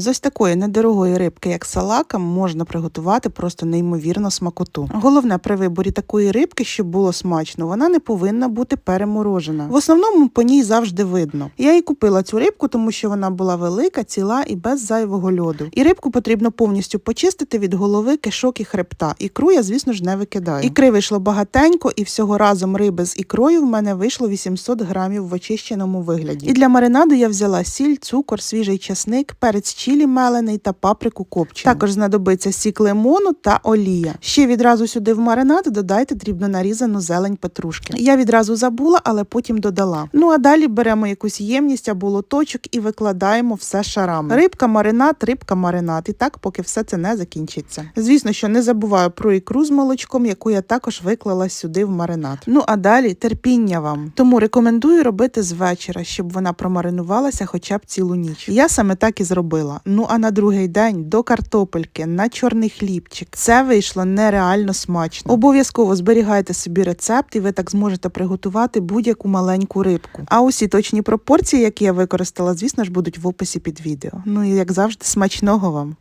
З ось такої недорогої рибки, як салака, можна приготувати просто неймовірно смакоту. Головне при виборі такої рибки, щоб було смачно, вона не повинна бути переморожена. В основному по ній завжди видно. Я і купила цю рибку, тому що вона була велика, ціла і без зайвого льоду. І рибку потрібно повністю почистити від голови, кишок і хребта. Ікру я, звісно ж, не викидаю. Ікри вийшло багатенько, і всього разом риби з ікрою в мене вийшло 800 грамів в очищеному вигляді. І для маринаду я взяла сіль, цукор, свіжий часник, перець чілі мелений та паприку копчену. Також знадобиться сік лимону та олія. Ще відразу сюди в маринад додайте дрібно нарізану зелень петрушки. Я відразу забула, але потім додала. Ну а далі беремо якусь ємність або лоточок і викладаємо все шарами. Рибка, маринад, рибка, маринад. І так, поки все це не закінчиться. Звісно, що не забуваю про ікру з молочком, яку я також виклала сюди в маринад. Ну а далі терпіння вам. Тому рекомендую робити з вечора, щоб вона промаринувалася хоча б цілу ніч. Я саме так і зробила. Ну а на другий день до картопельки на чорний хлібчик. Це вийшло нереально смачно. Обов'язково зберігайте собі рецепт, і ви так зможете приготувати будь-яку маленьку рибку. А усі точні пропорції, які я використала, звісно ж, будуть в описі під відео. Ну і як завжди, смачного вам.